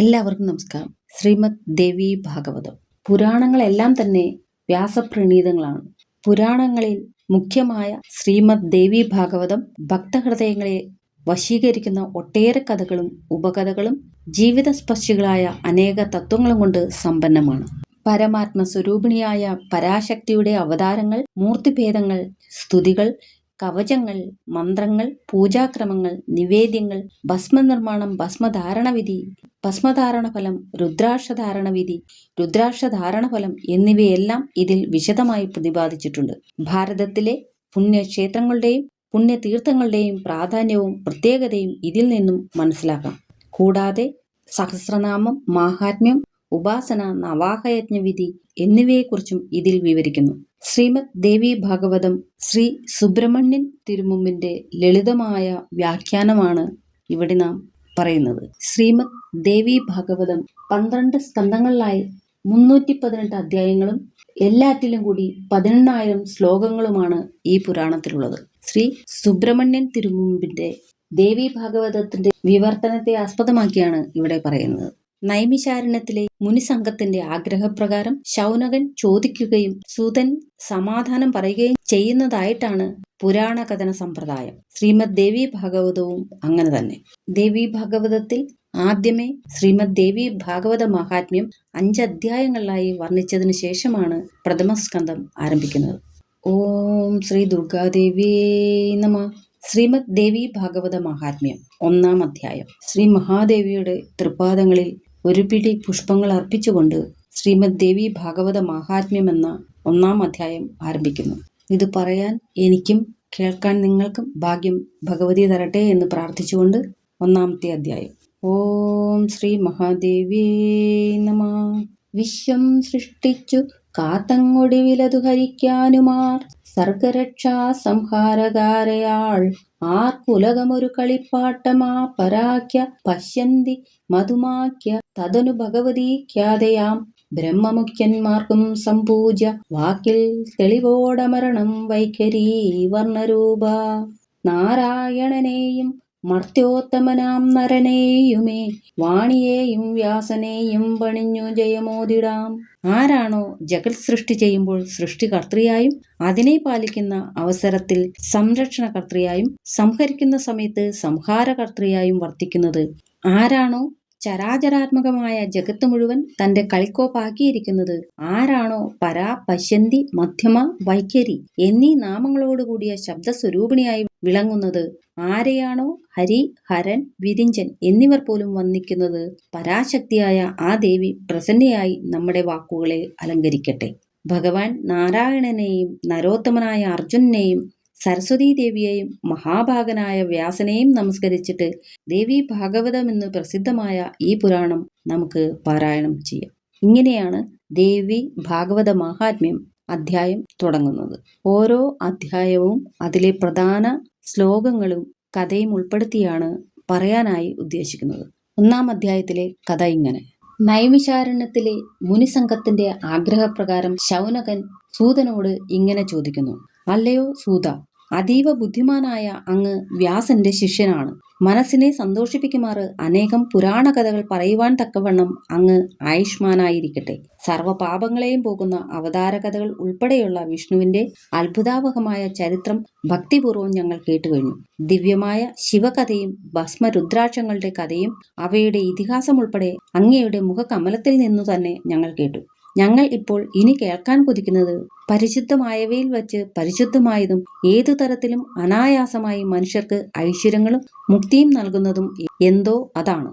എല്ലാവർക്കും നമസ്കാരം. ശ്രീമദ് ദേവി ഭാഗവതം. പുരാണങ്ങളെല്ലാം തന്നെ വ്യാസപ്രണീതങ്ങളാണ്. പുരാണങ്ങളിൽ മുഖ്യമായ ശ്രീമദ് ദേവി ഭാഗവതം ഭക്തഹൃദയങ്ങളെ വശീകരിക്കുന്ന ഒട്ടേറെ കഥകളും ഉപകഥകളും ജീവിത സ്പർശികളായ അനേക തത്വങ്ങളും കൊണ്ട് സമ്പന്നമാണ്. പരമാത്മ സ്വരൂപിണിയായ പരാശക്തിയുടെ അവതാരങ്ങൾ മൂർത്തിഭേദങ്ങൾ സ്തുതികൾ കവചങ്ങൾ മന്ത്രങ്ങൾ പൂജാക്രമങ്ങൾ നിവേദ്യങ്ങൾ ഭസ്മനിർമ്മാണം ഭസ്മധാരണവിധി ഭസ്മധാരണ ഫലം രുദ്രാക്ഷധാരണ വിധി രുദ്രാക്ഷധാരണ ഫലം എന്നിവയെല്ലാം ഇതിൽ വിശദമായി പ്രതിപാദിച്ചിട്ടുണ്ട്. ഭാരതത്തിലെ പുണ്യക്ഷേത്രങ്ങളുടെയും പുണ്യതീർത്ഥങ്ങളുടെയും പ്രാധാന്യവും പ്രത്യേകതയും ഇതിൽ നിന്നും മനസ്സിലാക്കാം. കൂടാതെ സഹസ്രനാമം മാഹാത്മ്യം ഉപാസന നവാഹയജ്ഞവിധി എന്നിവയെക്കുറിച്ചും ഇതിൽ വിവരിക്കുന്നു. ശ്രീമദ് ദേവി ഭാഗവതം ശ്രീ സുബ്രഹ്മണ്യൻ തിരുമുമ്പിന്റെ ലളിതമായ വ്യാഖ്യാനമാണ് ഇവിടെ നാം പറയുന്നത്. ശ്രീമദ് ദേവി ഭാഗവതം പന്ത്രണ്ട് സ്കന്ധങ്ങളിലായി മുന്നൂറ്റി പതിനെട്ട് അധ്യായങ്ങളും എല്ലാറ്റിലും കൂടി പതിനെണ്ണായിരം ശ്ലോകങ്ങളുമാണ് ഈ പുരാണത്തിലുള്ളത്. ശ്രീ സുബ്രഹ്മണ്യൻ തിരുമുമ്പിന്റെ ദേവി ഭാഗവതത്തിന്റെ വിവർത്തനത്തെ ആസ്പദമാക്കിയാണ് ഇവിടെ പറയുന്നത്. നൈമിശാരണ്യത്തിലെ മുനിസംഘത്തിന്റെ ആഗ്രഹപ്രകാരം ശൗനകൻ ചോദിക്കുകയും സുതൻ സമാധാനം പറയുകയും ചെയ്യുന്നതായിട്ടാണ് പുരാണ കഥന സമ്പ്രദായം. ശ്രീമദ് ദേവി ഭാഗവതവും അങ്ങനെ തന്നെ. ദേവി ഭാഗവതത്തിൽ ആദ്യമേ ശ്രീമദ് ദേവി ഭാഗവത മഹാത്മ്യം അഞ്ച് അധ്യായങ്ങളിലായി വർണിച്ചതിനു ശേഷമാണ് പ്രഥമസ്കന്ധം ആരംഭിക്കുന്നത്. ഓം ശ്രീ ദുർഗാദേവി നമ. ശ്രീമദ് ദേവി ഭാഗവത മഹാത്മ്യം ഒന്നാം അധ്യായം. ശ്രീ മഹാദേവിയുടെ തൃപാദങ്ങളിൽ ഒരു പിടി പുഷ്പങ്ങൾ അർപ്പിച്ചുകൊണ്ട് ശ്രീമദ് ദേവി ഭാഗവത മഹാത്മ്യം എന്ന ഒന്നാം അധ്യായം ആരംഭിക്കുന്നു. ഇത് പറയാൻ എനിക്കും കേൾക്കാൻ നിങ്ങൾക്കും ഭാഗ്യം ഭഗവതി തരട്ടെ എന്ന് പ്രാർത്ഥിച്ചുകൊണ്ട് ഒന്നാമത്തെ അധ്യായം. ഓം ശ്രീ മഹാദേവിയേ നമ. വിശ്വം സൃഷ്ടിച്ചു കാത്തങ്ങൊടിവിലതു ഹരിക്കാനുമാർ. സർഗരക്ഷാ സംഹാരകാരയാൾ ആർക്കുലകമൊരു കളിപ്പാട്ടമാ പരാഖ്യ പശ്യന്തി മധുമാക്യ തദനു ഭഗവതീഖ്യാതയാം ബ്രഹ്മമുഖ്യന്മാർക്കും സംപൂജ്യ വാക്കിൽ തെളിവോടമരണം വൈഖരീ വർണരൂപ. നാരായണനെയും മർത്യോത്തമനാം നരനെയുമേ വാണിയെയും വ്യാസനെയും പണിഞ്ഞു ജയമോദിടാം ആരാണോ ജഗത് സൃഷ്ടി ചെയ്യുമ്പോൾ സൃഷ്ടികർത്തൃയായും അതിനെ പാലിക്കുന്ന അവസരത്തിൽ സംരക്ഷണകർത്തൃയായും സംഹരിക്കുന്ന സമയത്ത് സംഹാരകർത്തൃയായും വർത്തിക്കുന്നത് ആരാണോ ചരാചരാത്മകമായ ജഗത്ത് മുഴുവൻ തന്റെ കളിക്കോപ്പാക്കിയിരിക്കുന്നത്. ആരാണോ പരാ പശ്യന്തി മധ്യമ വൈഖരി എന്നീ നാമങ്ങളോടുകൂടിയ ശബ്ദസ്വരൂപിണിയായി വിളങ്ങുന്നത് ആരെയാണോ? ഹരി ഹരൻ വിരിഞ്ചൻ എന്നിവർ പോലും വന്നിക്കുന്നത് പരാശക്തിയായ ആ ദേവി പ്രസന്നയായി നമ്മുടെ വാക്കുകളെ അലങ്കരിക്കട്ടെ. ഭഗവാൻ നാരായണനെയും നരോത്തമനായ അർജുനെയും സരസ്വതീ ദേവിയെയും മഹാഭാഗനായ വ്യാസനെയും നമസ്കരിച്ചിട്ട് ദേവി ഭാഗവതം എന്ന് പ്രസിദ്ധമായ ഈ പുരാണം നമുക്ക് പാരായണം ചെയ്യാം. ഇങ്ങനെയാണ് ദേവി ഭാഗവത മഹാത്മ്യം അധ്യായം തുടങ്ങുന്നത്. ഓരോ അധ്യായവും അതിലെ പ്രധാന ശ്ലോകങ്ങളും കഥയും ഉൾപ്പെടുത്തിയാണ് പറയാനായി ഉദ്ദേശിക്കുന്നത്. ഒന്നാം അധ്യായത്തിലെ കഥ ഇങ്ങനെ. നൈമിശാരണ്യത്തിലെ മുനിസംഘത്തിന്റെ ആഗ്രഹപ്രകാരം ശൗനകൻ സൂതനോട് ഇങ്ങനെ ചോദിക്കുന്നു. അല്ലയോ സൂത? അതീവ ബുദ്ധിമാനായ അങ്ങ് വ്യാസന്റെ ശിഷ്യനാണ്. മനസ്സിനെ സന്തോഷിപ്പിക്കുമാറ് അനേകം പുരാണ കഥകൾ പറയുവാൻ തക്കവണ്ണം അങ്ങ് ആയുഷ്മാനായിരിക്കട്ടെ. സർവപാപങ്ങളെയും പോകുന്ന അവതാര കഥകൾ ഉൾപ്പെടെയുള്ള വിഷ്ണുവിന്റെ അത്ഭുതാവഹമായ ചരിത്രം ഭക്തിപൂർവം ഞങ്ങൾ കേട്ടുകഴിഞ്ഞു. ദിവ്യമായ ശിവകഥയും ഭസ്മരുദ്രാക്ഷങ്ങളുടെ കഥയും അവയുടെ ഇതിഹാസം ഉൾപ്പെടെ അങ്ങയുടെ മുഖകമലത്തിൽ നിന്നു തന്നെ ഞങ്ങൾ കേട്ടു. ഞങ്ങൾ ഇപ്പോൾ ഇനി കേൾക്കാൻ കൊതിക്കുന്നത് പരിശുദ്ധമായവയിൽ വച്ച് പരിശുദ്ധമായതും ഏതു തരത്തിലും അനായാസമായി മനുഷ്യർക്ക് ഐശ്വര്യങ്ങളും മുക്തിയും നൽകുന്നതും എന്തോ അതാണ്.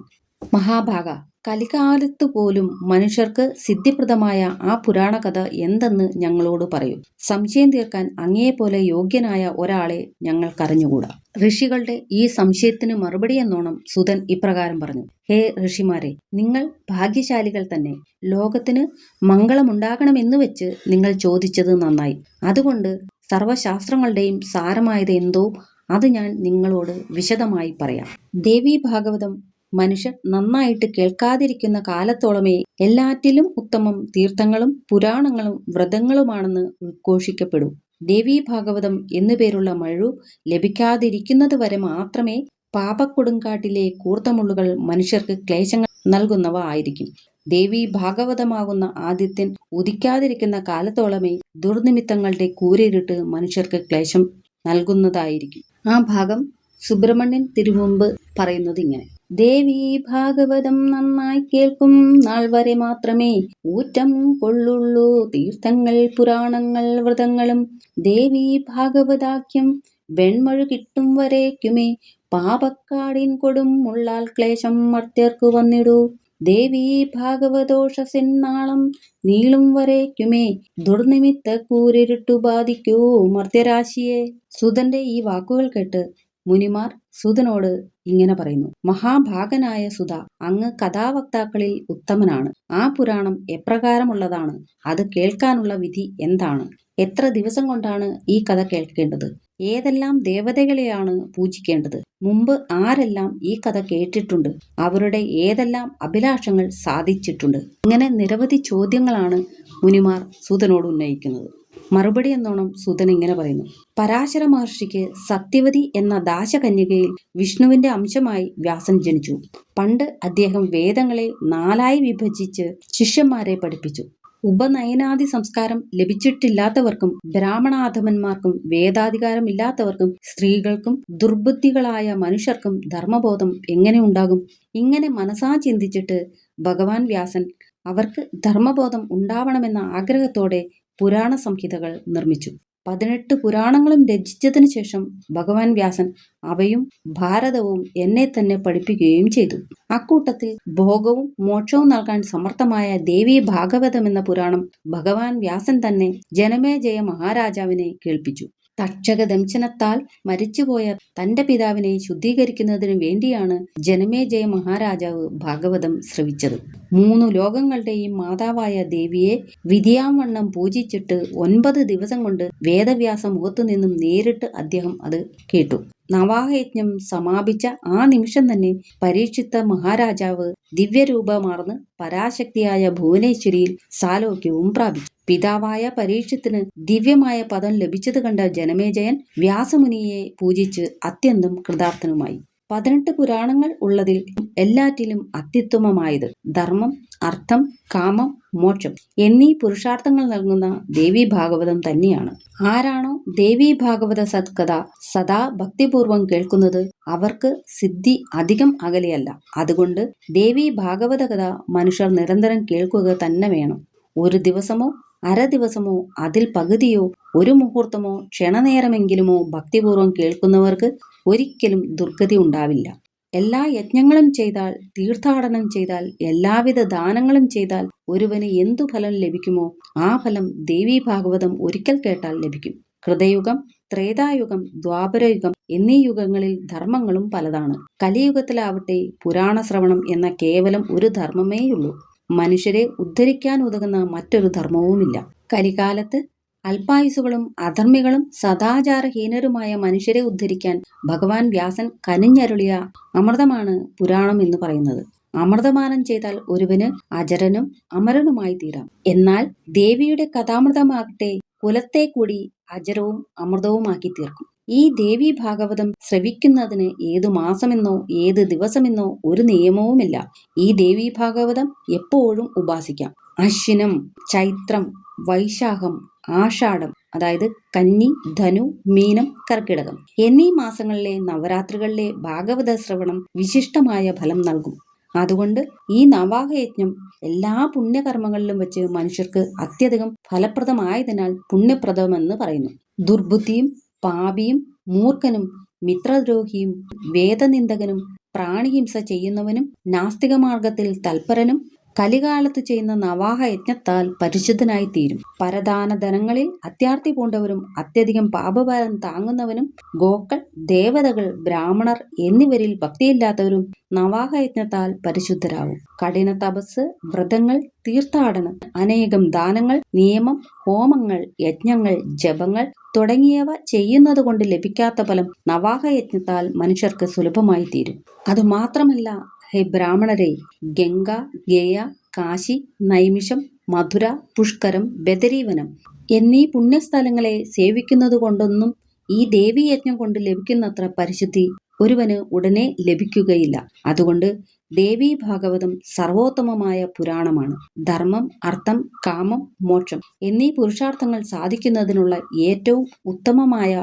മഹാഭാഗ കലികാലത്തു പോലും മനുഷ്യർക്ക് സിദ്ധിപ്രദമായ ആ പുരാണ കഥ എന്തെന്ന് ഞങ്ങളോട് പറയൂ. സംശയം തീർക്കാൻ അങ്ങേപോലെ യോഗ്യനായ ഒരാളെ ഞങ്ങൾക്കറിഞ്ഞുകൂടാ. ഋഷികളുടെ ഈ സംശയത്തിന് മറുപടി എന്നോണം സുതൻ ഇപ്രകാരം പറഞ്ഞു. ഹേ ഋഷിമാരെ നിങ്ങൾ ഭാഗ്യശാലികൾ തന്നെ. ലോകത്തിന് മംഗളമുണ്ടാകണമെന്ന് വെച്ച് നിങ്ങൾ ചോദിച്ചത് നന്നായി. അതുകൊണ്ട് സർവശാസ്ത്രങ്ങളുടെയും സാരമായത് എന്തോ അത് ഞാൻ നിങ്ങളോട് വിശദമായി പറയാം. ദേവി ഭാഗവതം മനുഷ്യർ നന്നായിട്ട് കേൾക്കാതിരിക്കുന്ന കാലത്തോളമേ എല്ലാറ്റിലും ഉത്തമം തീർത്ഥങ്ങളും പുരാണങ്ങളും വ്രതങ്ങളുമാണെന്ന് ഉദ്ഘോഷിക്കപ്പെടൂ. ദേവീ ഭാഗവതം എന്നു പേരുള്ള മഴു ലഭിക്കാതിരിക്കുന്നത് വരെ മാത്രമേ പാപക്കൊടുങ്കാട്ടിലെ കൂർത്തമുള്ളുകൾ മനുഷ്യർക്ക് ക്ലേശങ്ങൾ നൽകുന്നവ ആയിരിക്കും. ദേവി ഭാഗവതമാകുന്ന ആദിത്യൻ ഉദിക്കാതിരിക്കുന്ന കാലത്തോളമേ ദുർനിമിത്തങ്ങളുടെ കൂരിരുട്ട് മനുഷ്യർക്ക് ക്ലേശം നൽകുന്നതായിരിക്കും. ആ ഭാഗം സുബ്രഹ്മണ്യൻ തിരുമുമ്പ് പറയുന്നത് ഇങ്ങനെ. ദേവി ഭാഗവതം നന്നായി കേൾക്കും. നാൾ വരെ മാത്രമേ ഊറ്റം കൊള്ളുള്ളൂ. തീർത്ഥങ്ങൾ പുരാണങ്ങൾ വ്രതങ്ങളും ദേവി ഭാഗവതാക്യം വെൺമഴു കിട്ടും വരേക്കുമേ. പാപക്കാടിൻ കൊടും ഉള്ളാൽ ക്ലേശം മർത്യർക്കു വന്നിടൂ. ദേവി ഭാഗവതോഷസെന്നാളം നീളും വരേക്കുമേ. ദുർനിമിത്ത കൂരിരുട്ടു ബാധിക്കൂ മർത്യരാശിയെ. സുതന്റെ ഈ വാക്കുകൾ കേട്ട് മുനിമാർ സുതനോട് ഇങ്ങനെ പറയുന്നു മഹാഭാഗനായ സുത അങ്ങ് കഥാവക്താക്കളിൽ ഉത്തമനാണ്. ആ പുരാണം എപ്രകാരമുള്ളതാണ്? അത് കേൾക്കാനുള്ള വിധി എന്താണ്? എത്ര ദിവസം കൊണ്ടാണ് ഈ കഥ കേൾക്കേണ്ടത്? ഏതെല്ലാം ദേവതകളെയാണ് പൂജിക്കേണ്ടത്? മുമ്പ് ആരെല്ലാം ഈ കഥ കേട്ടിട്ടുണ്ട്? അവരുടെ ഏതെല്ലാം അഭിലാഷങ്ങൾ സാധിച്ചിട്ടുണ്ട്? ഇങ്ങനെ നിരവധി ചോദ്യങ്ങളാണ് മുനിമാർ സൂതനോട് ഉന്നയിക്കുന്നത്. മറുപടി എന്നോണം സൂതൻ ഇങ്ങനെ പറയുന്നു. പരാശര മഹർഷിക്ക് സത്യവതി എന്ന ദാശകന്യകയിൽ വിഷ്ണുവിന്റെ അംശമായി വ്യാസൻ ജനിച്ചു. പണ്ട് അദ്ദേഹം വേദങ്ങളെ നാലായി വിഭജിച്ച് ശിഷ്യന്മാരെ പഠിപ്പിച്ചു. ഉപനയനാദി സംസ്കാരം ലഭിച്ചിട്ടില്ലാത്തവർക്കും ബ്രാഹ്മണാധമന്മാർക്കും വേദാധികാരം ഇല്ലാത്തവർക്കും സ്ത്രീകൾക്കും ദുർബുദ്ധികളായ മനുഷ്യർക്കും ധർമ്മബോധം എങ്ങനെ ഉണ്ടാകും? ഇങ്ങനെ മനസാ ചിന്തിച്ചിട്ട് ഭഗവാൻ വ്യാസൻ അവർക്ക് ധർമ്മബോധം ഉണ്ടാവണമെന്ന ആഗ്രഹത്തോടെ പുരാണ സംഹിതകൾ നിർമ്മിച്ചു. പതിനെട്ട് പുരാണങ്ങളും രചിച്ചതിനു ശേഷം ഭഗവാൻ വ്യാസൻ അവയും ഭാരതവും എന്നെ തന്നെ പഠിപ്പിക്കുകയും ചെയ്തു. അക്കൂട്ടത്തിൽ ഭോഗവും മോക്ഷവും നൽകാൻ സമർത്ഥമായ ദേവി ഭാഗവതം എന്ന പുരാണം ഭഗവാൻ വ്യാസൻ തന്നെ ജനമേജയ മഹാരാജാവിനെ കേൾപ്പിച്ചു. തക്ഷക ദംശനത്താൽ മരിച്ചുപോയ തന്റെ പിതാവിനെ ശുദ്ധീകരിക്കുന്നതിനു വേണ്ടിയാണ് ജനമേജയ മഹാരാജാവ് ഭാഗവതം ശ്രവിച്ചത്. മൂന്നു ലോകങ്ങളുടെയും മാതാവായ ദേവിയെ വിധിയാവണ്ണം പൂജിച്ചിട്ട് ഒൻപത് ദിവസം കൊണ്ട് വേദവ്യാസ മുഖത്തു നിന്നും നേരിട്ട് അദ്ദേഹം അത് കേട്ടു. നവാഹയജ്ഞം സമാപിച്ച ആ നിമിഷം തന്നെ പരീക്ഷിത്ത മഹാരാജാവ് ദിവ്യരൂപമാർന്ന് പരാശക്തിയായ ഭുവനേശ്വരിയിൽ സാലോക്യവും പ്രാപിച്ചു. പിതാവായ പരീക്ഷത്തിന് ദിവ്യമായ പദം ലഭിച്ചത് കണ്ട ജനമേജയൻ വ്യാസമുനിയെ പൂജിച്ച് അത്യന്തം കൃതാർത്ഥനുമായി. പതിനെട്ട് പുരാണങ്ങൾ ഉള്ളതിൽ എല്ലാറ്റിലും അത്യുത്തമമായത് ധർമ്മം അർത്ഥം കാമം മോക്ഷം എന്നീ പുരുഷാർത്ഥങ്ങൾ നൽകുന്ന ദേവി ഭാഗവതം തന്നെയാണ്. ആരാണോ ദേവി ഭാഗവത സത്കഥ സദാ ഭക്തിപൂർവം കേൾക്കുന്നത് അവർക്ക് സിദ്ധി അധികം അകലെയല്ല. അതുകൊണ്ട് ദേവി ഭാഗവത കഥ മനുഷ്യർ നിരന്തരം കേൾക്കുക തന്നെ വേണം. ഒരു ദിവസമോ അര ദിവസമോ അതിൽ പകുതിയോ ഒരു മുഹൂർത്തമോ ക്ഷണനേരമെങ്കിലുമോ ഭക്തിപൂർവം കേൾക്കുന്നവർക്ക് ഒരിക്കലും ദുർഗതി ഉണ്ടാവില്ല. എല്ലാ യജ്ഞങ്ങളും ചെയ്താൽ തീർത്ഥാടനം ചെയ്താൽ എല്ലാവിധ ദാനങ്ങളും ചെയ്താൽ ഒരുവന് എന്തു ഫലം ലഭിക്കുമോ ആ ഫലം ദേവീ ഭാഗവതം ഒരിക്കൽ കേട്ടാൽ ലഭിക്കും. ഹൃദയുഗം ത്രേതായുഗം ദ്വാപരയുഗം എന്നീ യുഗങ്ങളിൽ ധർമ്മങ്ങളും പലതാണ്. കലിയുഗത്തിലാവട്ടെ പുരാണ ശ്രവണം എന്ന കേവലം ഒരു ധർമ്മമേയുള്ളൂ. മനുഷ്യരെ ഉദ്ധരിക്കാൻ ഉതകുന്ന മറ്റൊരു ധർമ്മവുമില്ല. കലികാലത്ത് അല്പായുസുകളും അധർമ്മികളും സദാചാരഹീനരുമായ മനുഷ്യരെ ഉദ്ധരിക്കാൻ ഭഗവാൻ വ്യാസൻ കനിഞ്ഞരുളിയ അമൃതമാണ് പുരാണം എന്ന് പറയുന്നത്. അമൃതമാനം ചെയ്താൽ ഒരുവന് അജരനും അമരനുമായി തീരാം. എന്നാൽ ദേവിയുടെ കഥാമൃതമാകട്ടെ കുലത്തെ കൂടി അജരവും അമൃതവുമാക്കി തീർക്കും. ഈ ദേവി ഭാഗവതം ശ്രവിക്കുന്നതിന് ഏതു മാസമെന്നോ ഏത് ദിവസമെന്നോ ഒരു നിയമവുമില്ല. ഈ ദേവി ഭാഗവതം എപ്പോഴും ഉപാസിക്കാം. അശ്വിനം ചൈത്രം വൈശാഖം ആഷാഢം അതായത് കന്നി ധനു മീനം കർക്കിടകം എന്നീ മാസങ്ങളിലെ നവരാത്രികളിലെ ഭാഗവത ശ്രവണം വിശിഷ്ടമായ ഫലം നൽകും. അതുകൊണ്ട് ഈ നവാഹയജ്ഞം എല്ലാ പുണ്യകർമ്മങ്ങളിലും വെച്ച് മനുഷ്യർക്ക് അത്യധികം ഫലപ്രദമായതിനാൽ പുണ്യപ്രദമെന്ന് പറയുന്നു. ദുർബുദ്ധിയും പാപിയും മൂർഖനും മിത്രദ്രോഹിയും വേദനിന്ദകനും പ്രാണിഹിംസ ചെയ്യുന്നവനും നാസ്തിക മാർഗത്തിൽ തൽപരനും കലികാലത്ത് ചെയ്യുന്ന നവാഹ യജ്ഞത്താൽ പരിശുദ്ധനായി തീരും പരദാന ധനങ്ങളിൽ അത്യാർത്തി പൂണ്ടവരും അത്യധികം പാപഭാരം താങ്ങുന്നവനും ഗോക്കൾ ദേവതകൾ ബ്രാഹ്മണർ എന്നിവരിൽ ഭക്തിയില്ലാത്തവരും നവാഹ യജ്ഞത്താൽ പരിശുദ്ധരാകും കഠിന തപസ് വ്രതങ്ങൾ തീർത്ഥാടനം അനേകം ദാനങ്ങൾ നിയമം ഹോമങ്ങൾ യജ്ഞങ്ങൾ ജപങ്ങൾ തുടങ്ങിയവ ചെയ്യുന്നത് കൊണ്ട് ലഭിക്കാത്ത ഫലം നവാഹ യജ്ഞത്താൽ മനുഷ്യർക്ക് സുലഭമായി തീരും അതുമാത്രമല്ല ഹേ ബ്രാഹ്മണരെ ഗംഗ ഗേയ കാശി നൈമിഷം മധുര പുഷ്കരം ബദരീവനം എന്നീ പുണ്യസ്ഥലങ്ങളെ സേവിക്കുന്നത് കൊണ്ടൊന്നും ഈ ദേവീയജ്ഞം കൊണ്ട് ലഭിക്കുന്നത്ര പരിശുദ്ധി ഒരുവന് ഉടനെ ലഭിക്കുകയില്ല. അതുകൊണ്ട് ദേവീ ഭാഗവതം സർവോത്തമമായ പുരാണമാണ്. ധർമ്മം അർത്ഥം കാമം മോക്ഷം എന്നീ പുരുഷാർത്ഥങ്ങൾ സാധിക്കുന്നതിനുള്ള ഏറ്റവും ഉത്തമമായ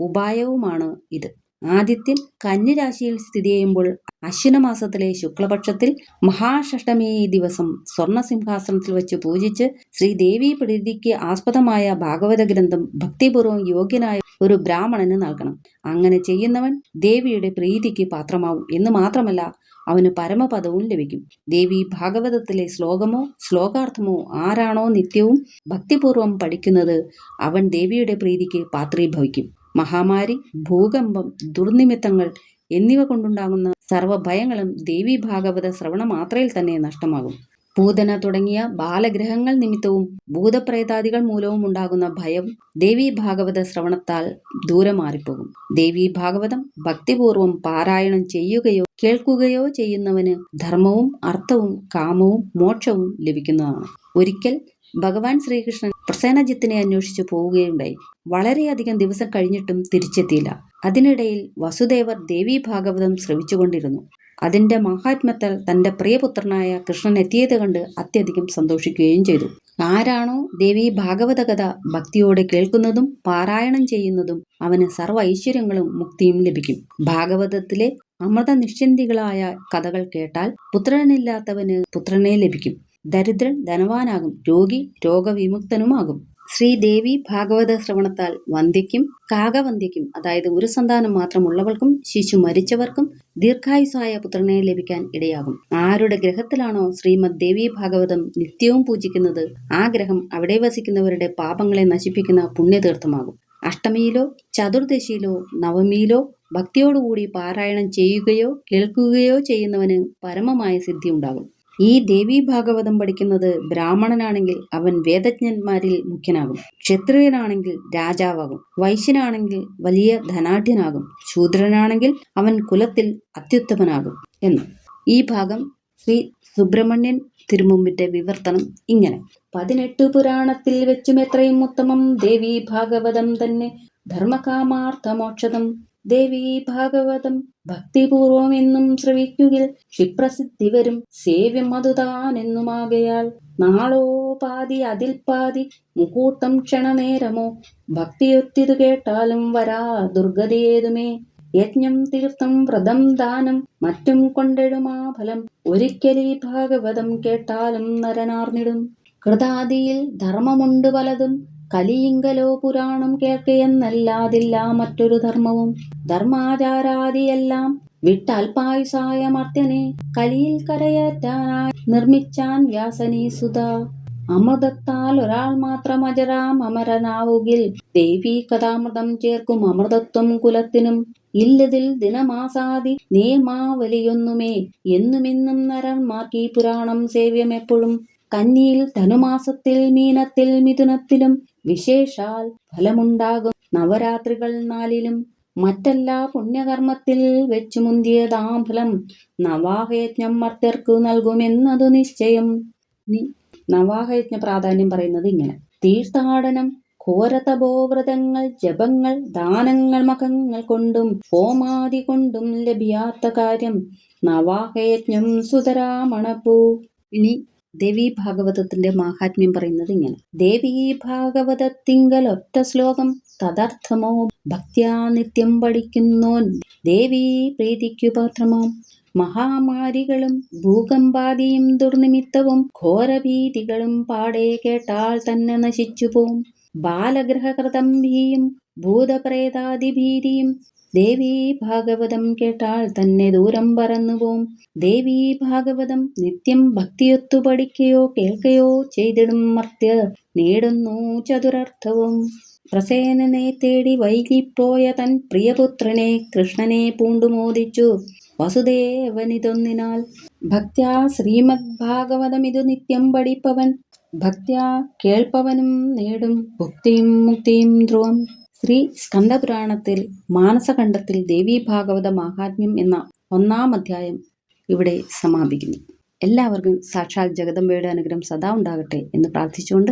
ഉപായവുമാണ് ഇത്. ആദിത്യൻ കന്നിരാശിയിൽ സ്ഥിതി ചെയ്യുമ്പോൾ അശ്വിനമാസത്തിലെ ശുക്ലപക്ഷത്തിൽ മഹാഷഷ്ടമി ദിവസം സ്വർണസിംഹാസനത്തിൽ വെച്ച് പൂജിച്ച് ശ്രീദേവി പ്രീതിക്ക് ആസ്പദമായ ഭാഗവത ഗ്രന്ഥം ഭക്തിപൂർവം യോഗ്യനായ ഒരു ബ്രാഹ്മണന് നൽകണം. അങ്ങനെ ചെയ്യുന്നവൻ ദേവിയുടെ പ്രീതിക്ക് പാത്രമാവും എന്ന് മാത്രമല്ല അവന് പരമപദവും ലഭിക്കും. ദേവി ഭാഗവതത്തിലെ ശ്ലോകമോ ശ്ലോകാർത്ഥമോ ആരാണോ നിത്യവും ഭക്തിപൂർവം പഠിക്കുന്നത് അവൻ ദേവിയുടെ പ്രീതിക്ക് പാത്രീഭവിക്കും. മഹാമാരി ഭൂകമ്പം ദുർനിമിത്തങ്ങൾ എന്നിവ കൊണ്ടുണ്ടാകുന്ന സർവഭയങ്ങളും ദേവി ഭാഗവത ശ്രവണ മാത്രയിൽ തന്നെ നഷ്ടമാകും. പൂതന തുടങ്ങിയ ബാലഗ്രഹങ്ങൾ നിമിത്തവും ഭൂതപ്രേതാദികൾ മൂലവും ഉണ്ടാകുന്ന ഭയം ദേവി ഭാഗവത ശ്രവണത്താൽ ദൂരെ മാറിപ്പോകും. ദേവി ഭാഗവതം ഭക്തിപൂർവം പാരായണം ചെയ്യുകയോ കേൾക്കുകയോ ചെയ്യുന്നവന് ധർമ്മവും അർത്ഥവും കാമവും മോക്ഷവും ലഭിക്കുന്നതാണ്. ഒരിക്കൽ ഭഗവാൻ ശ്രീകൃഷ്ണൻ പ്രസേനജിത്തിനെ അന്വേഷിച്ചു പോവുകയുണ്ടായി. വളരെയധികം ദിവസം കഴിഞ്ഞിട്ടും തിരിച്ചെത്തിയില്ല. അതിനിടയിൽ വസുദേവർ ദേവി ഭാഗവതം ശ്രവിച്ചുകൊണ്ടിരുന്നു. അതിന്റെ മഹാത്മത്താൽ തന്റെ പ്രിയപുത്രനായ കൃഷ്ണൻ എത്തിയത് കണ്ട് അത്യധികം സന്തോഷിക്കുകയും ചെയ്തു. ആരാണോ ദേവി ഭാഗവത കഥ ഭക്തിയോടെ കേൾക്കുന്നതും പാരായണം ചെയ്യുന്നതും അവന് സർവ ഐശ്വര്യങ്ങളും മുക്തിയും ലഭിക്കും. ഭാഗവതത്തിലെ അമൃത നിശ്ചന്തികളായ കഥകൾ കേട്ടാൽ പുത്രനില്ലാത്തവന് പുത്രനെ ലഭിക്കും. ദരിദ്രൻ ധനവാനാകും രോഗി രോഗവിമുക്തനുമാകും. ശ്രീദേവി ഭാഗവത ശ്രവണത്താൽ വന്ധ്യയ്ക്കും കാകവന്ധ്യയ്ക്കും അതായത് ഒരു സന്താനം മാത്രമുള്ളവർക്കും ശിശു മരിച്ചവർക്കും ദീർഘായുസായ പുത്രനെ ലഭിക്കാൻ ഇടയാകും. ആരുടെ ഗ്രഹത്തിലാണോ ശ്രീമദ് ദേവി ഭാഗവതം നിത്യവും പൂജിക്കുന്നത് ആ ഗ്രഹം അവിടെ വസിക്കുന്നവരുടെ പാപങ്ങളെ നശിപ്പിക്കുന്ന പുണ്യതീർത്ഥമാകും. അഷ്ടമിയിലോ ചതുർദശിയിലോ നവമിയിലോ ഭക്തിയോടുകൂടി പാരായണം ചെയ്യുകയോ കേൾക്കുകയോ ചെയ്യുന്നവന് പരമമായ സിദ്ധി ഉണ്ടാകും ഈ ദേവി ഭാഗവതം പഠിക്കുന്നത് ബ്രാഹ്മണനാണെങ്കിൽ അവൻ വേദജ്ഞന്മാരിൽ മുഖ്യനാകും. ക്ഷത്രിയനാണെങ്കിൽ രാജാവാകും. വൈശ്യനാണെങ്കിൽ വലിയ ധനാഢ്യനാകും. ശൂദ്രനാണെങ്കിൽ അവൻ കുലത്തിൽ അത്യുത്തമനാകും എന്ന്. ഈ ഭാഗം ശ്രീ സുബ്രഹ്മണ്യൻ തിരുമുമ്പിന്റെ വിവർത്തനം ഇങ്ങനെ. പതിനെട്ട് പുരാണത്തിൽ വെച്ചും എത്രയും ഉത്തമം ദേവി ഭാഗവതം തന്നെ. ധർമ്മകാമാർത്ഥമോക്ഷതം. ദേവി ഭാഗവതം ഭക്തിപൂർവം എന്നും ശ്രവിക്കുകിൽ ക്ഷിപ്രസിദ്ധി വരും. സേവ്യം അതുതാനെന്നുമാകയാൽ നാളോ പാതി അതിൽ പാതി മുഹൂർത്തം ക്ഷണനേരമോ ഭക്തിയൊത്തിതു കേട്ടാലും വരാ ദുർഗതിയേതുമേ. യജ്ഞം തീർത്ഥം വ്രതം ദാനം മറ്റും കൊണ്ടെടുമാ ഫലം. ഒരിക്കലീ ഭാഗവതം കേട്ടാലും നരനാർന്നിടും. കൃതാദിയിൽ ധർമ്മമുണ്ട് പലതും. കലിയിങ്കലോ പുരാണം കേൾക്കയെന്നല്ലാതില്ല മറ്റൊരു ധർമ്മവും. ധർമാചാരാദിയെല്ലാം വിട്ടാൽ മർത്യനെ കലിയിൽ കരയേറ്റാനായി നിർമ്മിച്ചാൻ വ്യാസനീ സുത അമൃതത്താൽ ഒരാൾ മാത്രം അജരാം അമരനാവുകിൽ ദേവി കഥാമൃതം ചേർക്കും അമൃതത്വം കുലത്തിനും. ഇല്ലതിൽ ദിനമാസാദി നിയമാവലിയൊന്നുമേ എന്നുമിന്നും നരന്മാർക്കീ പുരാണം സേവ്യമെപ്പോഴും കന്നിയിൽ ധനുമാസത്തിൽ മീനത്തിൽ മിഥുനത്തിലും വിശേഷാൽ ഫലമുണ്ടാകും. നവരാത്രികൾ നാലിലും മറ്റെല്ലാ പുണ്യകർമ്മത്തിൽ വെച്ചു മുന്തിയതാം ഫലം നവാഹയജ്ഞം മർത്യർക്കു നൽകുമെന്നതു നിശ്ചയം. നവാഹയജ്ഞ പ്രാധാന്യം പറയുന്നത് ഇങ്ങനെ. തീർത്ഥാടനം ഘോരതപോവ്രതങ്ങൾ ജപങ്ങൾ ദാനങ്ങൾ മകങ്ങൾ കൊണ്ടും ഹോമാതി കൊണ്ടും ലഭിയാത്ത കാര്യം നവാഹയജ്ഞം സുതരാമണപ്പൂ ഇനി ദേവി ഭാഗവതത്തിന്റെ മാഹാത്മ്യം പറയുന്നത് ഇങ്ങനെ. ദേവി ഭാഗവതത്തിങ്കൽ ഒറ്റ ശ്ലോകം തദർത്ഥമോ? ഭക്ത്യാ നിത്യം പഠിക്കുന്നോൻ. ദേവി പ്രീതിക്കു പാത്രമാം? മഹാമാരികളും ഭൂകമ്പാദിയും ദുർനിമിത്തവും ഘോരഭീതികളും പാടെ കേട്ടാൽ തന്നെ നശിച്ചു പോവും. ബാലഗ്രഹകൃതം ഭീയും ഭൂതപ്രേതാദിഭീതിയും ദേവി ഭാഗവതം കേട്ടാൽ തന്നെ ദൂരം പറന്നു പോം ദേവി ഭാഗവതം നിത്യം ഭക്തിയൊത്തു പഠിക്കുകയോ കേൾക്കുകയോ ചെയ്തിടും മർത്യർ. നേടുന്നു ചതുരർത്ഥവും. പ്രസേനനെ തേടി വൈകിപ്പോയ തൻ പ്രിയപുത്രനെ കൃഷ്ണനെ പൂണ്ടുമോദിച്ചു വസുദേവനിതൊന്നിനാൽ ഭക്ത്യാ ശ്രീമദ് ഭാഗവതമിതു നിത്യം പഠിപ്പവൻ. ഭക്ത്യാ കേൾപ്പവനും നേടും ഭുക്തിയും മുക്തിയും ധ്രുവം. ശ്രീ സ്കന്ദപുരാണത്തിൽ മാനസഖണ്ഡത്തിൽ ദേവി ഭാഗവത മാഹാത്മ്യം എന്ന ഒന്നാം അധ്യായം ഇവിടെ സമാപിക്കുന്നു. എല്ലാവർക്കും സാക്ഷാൽ ജഗദംബയുടെ അനുഗ്രഹം സദാ ഉണ്ടാകട്ടെ എന്ന് പ്രാർത്ഥിച്ചുകൊണ്ട്